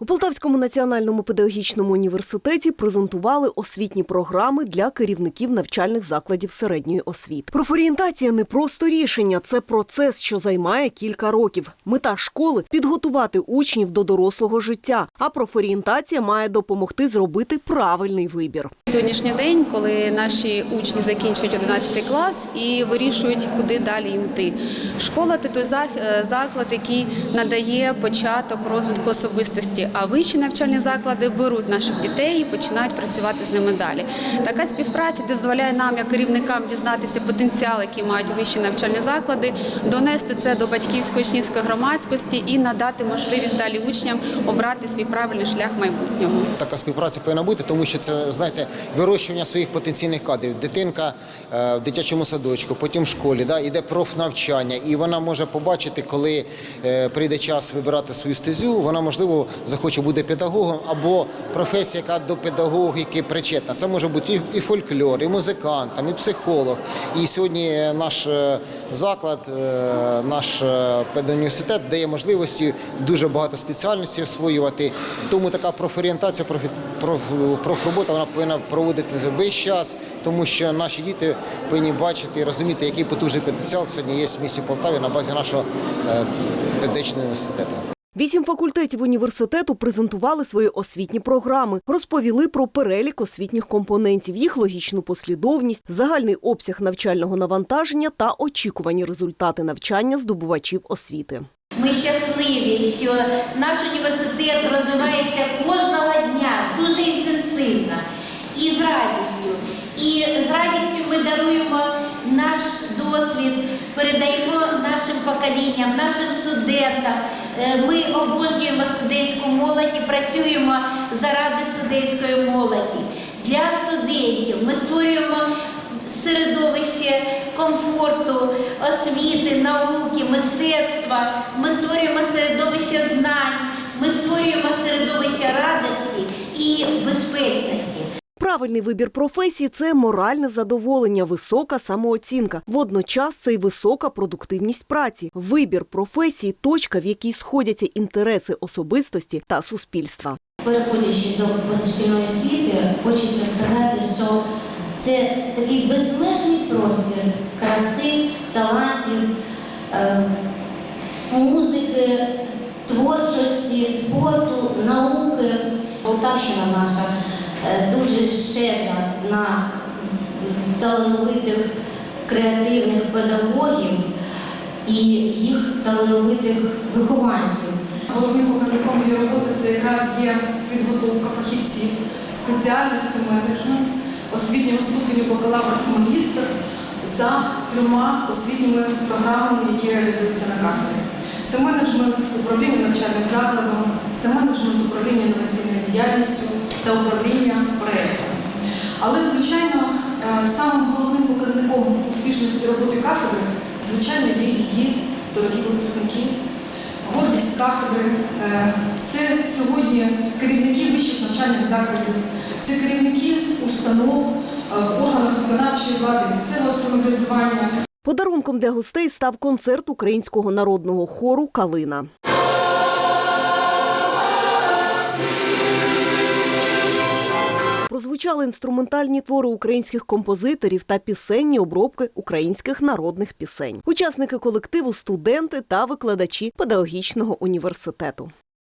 У Полтавському національному педагогічному університеті презентували освітні програми для керівників навчальних закладів середньої освіти. Профорієнтація не просто рішення, це процес, що займає кілька років. Мета школи підготувати учнів до дорослого життя. А профорієнтація має допомогти зробити правильний вибір. Сьогоднішній день, коли наші учні закінчують 11 клас і вирішують, куди далі їм йти. Школа це той е, заклад, який надає початок розвитку особистості. А вищі навчальні заклади беруть наших дітей і починають працювати з ними далі. Така співпраця дозволяє нам, як керівникам, дізнатися потенціал, який мають вищі навчальні заклади, донести це до батьківської учнівської громадськості і надати можливість далі учням обрати свій правильний шлях в майбутньому. Така співпраця повинна бути, тому що це знаєте вирощування своїх потенційних кадрів. Дитинка е, в дитячому садочку, потім в школі, да, іде профнавчання, і вона може побачити, коли е, прийде час вибирати свою стезю, вона можливо захоче бути педагогом або професія, яка до педагогіки причетна. Це може бути і, фольклор, і музикант, і психолог. І сьогодні наш е, заклад, е, наш е, педуніверситет дає можливості дуже багато спеціальностей освоювати. Тому така профорієнтація, профробота вона повинна проводитися весь час, тому що наші діти повинні бачити і розуміти, який потужний потенціал сьогодні є в місті Полтаві на базі нашого педагогічного університету. Вісім факультетів університету презентували свої освітні програми, розповіли про перелік освітніх компонентів, їх логічну послідовність, загальний обсяг навчального навантаження та очікувані результати навчання здобувачів освіти. Ми щасливі, що наш університет розвивається кожного дня дуже інтенсивно і з радістю. І з радістю ми даруємо досвід, передаємо нашим поколінням, нашим студентам. Е, Ми обожнюємо студентську молодь і працюємо заради студентської молоді. Для студентів ми створюємо середовище комфорту, освіти, науки, мистецтва. Ми створюємо середовище знань, ми створюємо середовище радості і безпечності. Правильний вибір професії це моральне задоволення, висока самооцінка. Водночас це й висока продуктивність праці. Вибір професії точка, в якій сходяться інтереси особистості та суспільства. Переходячи до позашкільної освіти, хочеться сказати, що це такий безмежний простір краси, талантів, е, музики, творчості, спорту, науки. Полтавщина наша дуже щедра на талановитих креативних педагогів і їх талановитих вихованців. Головним показником її роботи це якраз є підготовка фахівців спеціальності менеджмент освітнього ступеню бакалавр і магістр за трьома освітніми програмами, які реалізуються на кафедрі. Це менеджмент управління навчальним закладом, це менеджмент управління інноваційною діяльністю та управління. Але, звичайно, е, самим головним показником успішності роботи кафедри, звичайно, є її дорогі випускники, гордість кафедри. Е, Це сьогодні керівники вищих навчальних закладів, це керівники установ е, в органах виконавчої влади, місцевого самоврядування. Подарунком для гостей став концерт українського народного хору Калина. Прозвучали інструментальні твори українських композиторів та пісенні обробки українських народних пісень. Учасники колективу студенти та викладачі педагогічного університету.